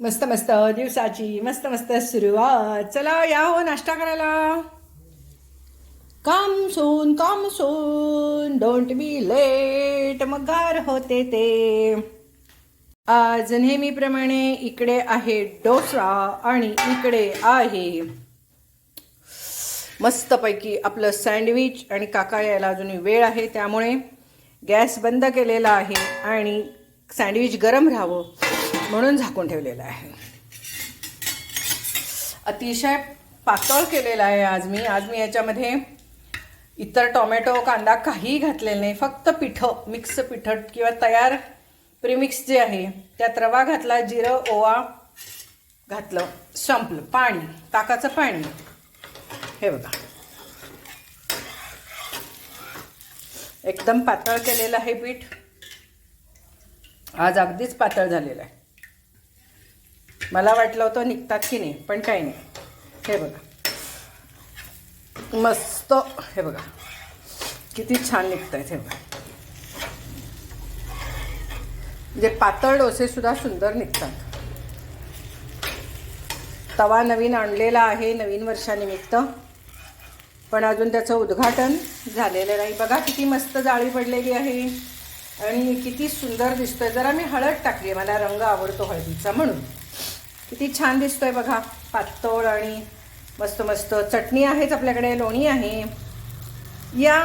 मस्त मस्त दिवसाची मस्त मस्त सुरुवात. चला या हो नाश्ता करायला. काम सोन काम सोन डोंट बी लेट मग गार होते ते. आज नेहमीप्रमाणे इकडे आहे डोसा आणि इकडे आहे मस्तपैकी आपलं सँडविच आणि काका यायला अजून वेळ आहे त्यामुळे गॅस बंद केलेला आहे आणि सँडविच गरम राहावं. म्हणून झाकून ठेवलेलं आहे. अतिशय पातळ केलेला आहे आज मी. आज मी याच्यामध्ये इतर टोमॅटो कांदा काहीही घातलेलं नाही. फक्त पिठं मिक्स पिठं किंवा तयार प्रीमिक्स जे आहे त्यात रवा घातला जिरं ओवा घातलं संपलं. पाणी ताकाचं पाणी. हे बघा. एकदम पातळ केलेलं आहे पीठ. आज अगदीच पातळ झालेलं आहे. मला वाटलं होतं निघतात की नाही पण काही नाही. हे बघा. मस्त हे बघा. किती छान निघत आहेत हे बघा. म्हणजे पातळ डोसेसुद्धा सुंदर निघतात. तवा नवीन आणलेला आहे नवीन वर्षानिमित्त. पण अजून त्याचं उद्घाटन झालेलं नाही. बघा किती मस्त जाळी पडलेली आहे. आणि किती सुंदर दिसतोय. जरा मी हळद टाकली आहे. मला रंग आवडतो हळदीचा म्हणून. किती छान दिसतोय बघा. पातळ आणि मस्त मस्त. चटणी आहेच आपल्याकडे लोणी आहे. या.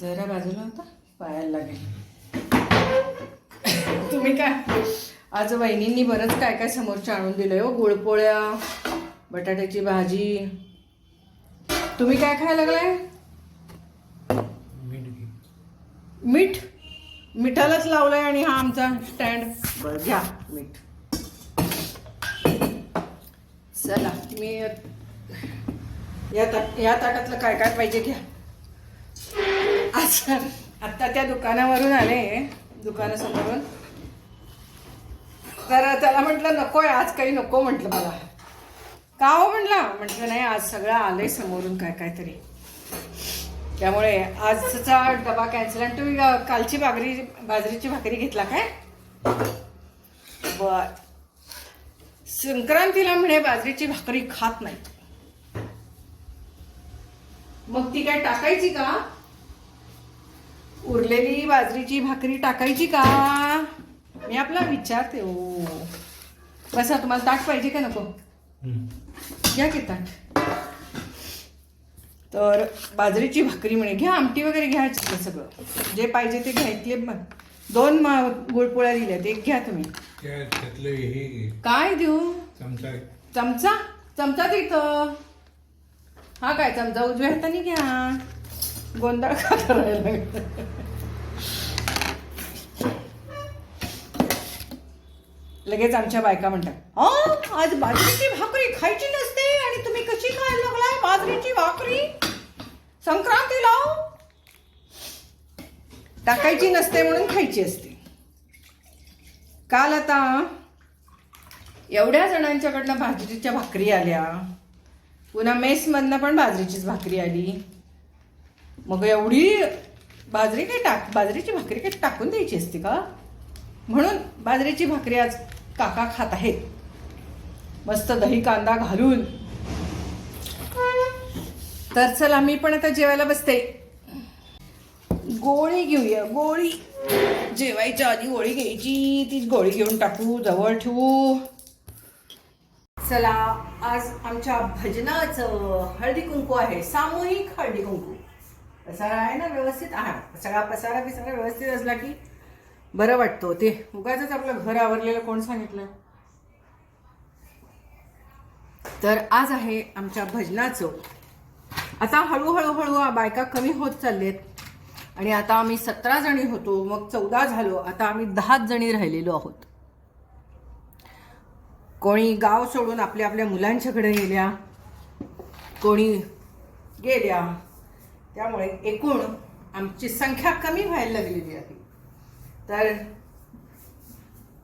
जरा बाजूला होता? पायाला लागेल. तुम्ही काय? आज वहिनींनी बरंच काय काय समोरच्या आणून दिलंय हो? गुळपोळ्या बटाट्याची भाजी. तुम्ही काय खायला लागलाय? मीठ मिठालाच लावलंय आणि हा आमचा स्टँड बरं घ्या. मीठ चला मी या ताट या ताटातलं काय काय पाहिजे घ्या. अच्छा आत्ता त्या दुकानावरून आले दुकानासमोरून. तर त्याला म्हटलं नकोय आज काही नको म्हटलं मला. का हो? म्हटलं. म्हटलं नाही आज सगळं आलंय समोरून काय काय तरी. त्यामुळे आजचा डबा कॅन्सल आणि तुम्ही कालची बाजरी बाजरीची भाकरी घेतला काय? बर संक्रांतीला म्हणे बाजरीची भाकरी खात नाही. मग ती काय टाकायची का? उरलेली बाजरीची भाकरी टाकायची का? मी आपला विचारते ओ बसा तुम्हाला ताट पाहिजे का नको? घ्या की ताट? तर बाजरीची भाकरी म्हणे घ्या आमटी वगैरे घ्या याच्यातलं सगळं. जे पाहिजे ते घ्यायचे दोन मा- गुळपोळ्या दिल्यात. एक घ्या तुम्ही. हे काय देऊ? चमचा. चमचा? चमचा तिथं हा काय चमचा उजव्या हाताने घ्या. गोंधळ का करायला? लगेच आमच्या बायका म्हणतात "अं, आज बाजरीची भाकरी खायची नसते आणि तुम्ही कशी खायला लागलाय बाजरीची भाकरी? संक्रांतीला टाकायची नसते म्हणून खायची असते. काल आता एवढ्या जणांच्याकडनं बाजरीच्या भाकरी आल्या. पुन्हा मेसमधनं पण बाजरीचीच भाकरी आली. मग एवढी बाजरी काय टाक बाजरीची भाकरी काय टाकून द्यायची असते का? म्हणून बाजरीची भाकरी आज काका खात आहेत. मस्त दही कांदा घालून. तर चला मी पण आता जेवायला बसते. गोळी घेऊया गोळी. जेवायच्या आधी गोळी घ्यायची तीच गोळी घेऊन टाकू जवळ ठेवू. चला आज आमच्या भजनाचं हळदी कुंकू आहे सामूहिक हळदी कुंकू. पसारा आहे ना व्यवस्थित? हा सगळा पसारा पिसारा व्यवस्थित असला की बरं वाटतो. ते उगाच आपलं घर आवरलेलं कोण सांगितलं? तर आज आहे आमच्या भजनाचं. आता हळूहळू हळू बायका कमी होत चाललेत. आणि आता आम्ही सतरा जणी होतो मग चौदा झालो आता आम्ही दहाच जणी राहिलेलो आहोत. कोणी गाव सोडून आपल्या आपल्या मुलांच्याकडे गेल्या कोणी गेल्या त्यामुळे एकूण आमची संख्या कमी व्हायला लागलेली आहे. तर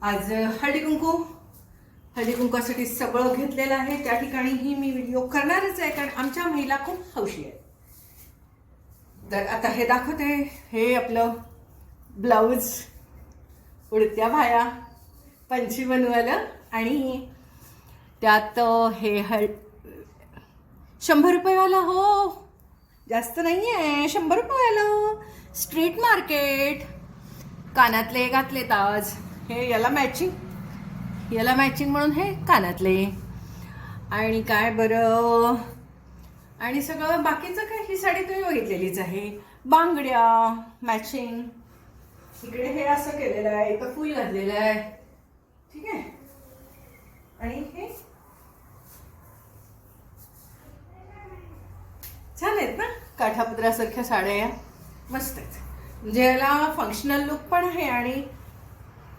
आज हळदी कुंकू हळदी सगळं घेतलेलं आहे त्या ठिकाणीही मी व्हिडिओ करणारच आहे कारण आमच्या महिला खूप हौशी आहेत. तर आता हे दाखवते. हे आपलं ब्लाऊज उडत्या भाया पंची बनवायला आणि त्यात हे हळ शंभर रुपयेवाला हो. जास्त नाही आहे शंभर रुपयेवाला. Street market. कानातले घातले ताज हे याला मॅचिंग याला मॅचिंग म्हणून हे कानातले. आणि काय बरं? आणि सगळं बाकीचं काय? ही साडी तुम्ही बघितलेलीच आहे. बांगड्या मॅचिंग इकडे हे असं केलेलं आहे इथं फुल घातलेलं आहे. ठीक आहे? आणि हे? छान आहेत ना? काठापदरासारख्या साड्या या. मस्त आहेत. म्हणजे याला फंक्शनल लुक पण आहे आणि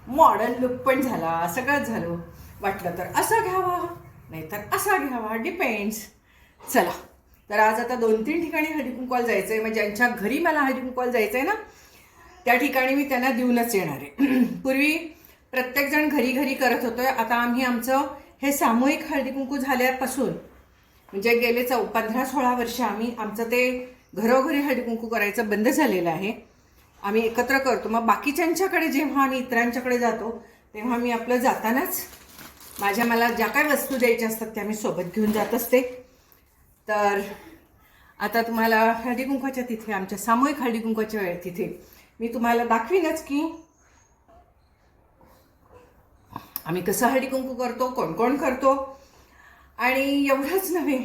मॉडर्न लुक पण झाला. सगळंच झालं. वाटलं तर असा घ्यावा नाहीतर असा घ्यावा. डिपेंड्स चला. तर आज आता दोन तीन ठिकाणी हळदीकुंकवाला जायचं आहे म्हणजे ज्यांच्या घरी मला हळदीकुंकवाला जायचं आहे ना त्या ठिकाणी मी त्यांना देऊनच येणार आहे. पूर्वी प्रत्येकजण घरी घरी करत होतोय. आता आम्ही आमचं हे सामूहिक हळदीकुंकू झाल्यापासून म्हणजे गेले चौ पंधरा सोळा वर्ष आम्ही आमचं ते घरोघरी हळदीकुंकू करायचं बंद झालेलं आहे. आम्ही एकत्र करतो. मग बाकीच्यांच्याकडे जेव्हा आम्ही इतरांच्याकडे जातो तेव्हा मी आपलं जातानाच माझ्या मला ज्या काय वस्तू द्यायच्या असतात त्या मी सोबत घेऊन जात असते. तर आता तुम्हाला हळदी कुंकवाच्या तिथे आमच्या सामूहिक हळदी कुंकवाच्या वेळ तिथे. मी तुम्हाला दाखवीनच की आम्ही कसं हळदी कुंकू करतो कोण कोण करतो आणि एवढंच नव्हे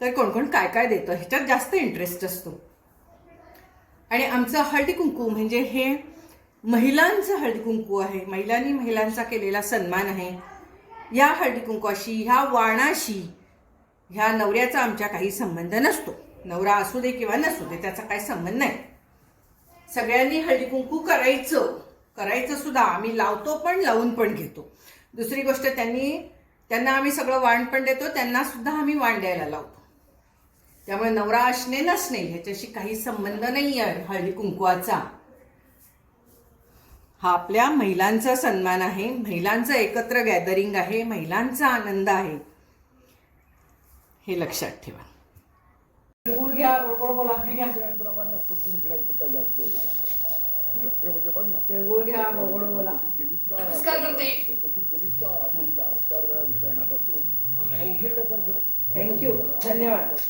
तर कोण कोण काय काय देतं ह्याच्यात जास्त इंटरेस्ट असतो. आणि आमचं हळदी कुंकू म्हणजे हे महिलांचं हळदी कुंकू आहे. महिलांनी महिलांचा केलेला सन्मान आहे. या हळदी कुंकवाशी ह्या वाणाशी ह्या नवऱ्याचा आमच्या काही संबंध नसतो. नवरा असू दे किंवा नसू दे त्याचा काही संबंध नाही. सगळ्यांनी हळदी कुंकू करायचं. करायचं सुद्धा. आम्ही लावतो पण लावून पण घेतो. दुसरी गोष्ट त्यांनी त्यांना आम्ही सगळं वाण पण देतो त्यांना सुद्धा आम्ही वाण द्यायला लावतो. त्यामुळे नवरा असणे नसणे ह्याच्याशी काही संबंध नाही आहे हळदी कुंकवाचा हा आपल्या महिलांचा सन्मान आहे. महिलांचं एकत्र गॅदरिंग आहे. महिलांचा आनंद आहे. हे लक्षात ठेवा. तिळगुळ घ्या बोला. हे घ्या. तिळगुळ घ्या बरोबर बोला. नमस्कार करते. थँक्यू धन्यवाद.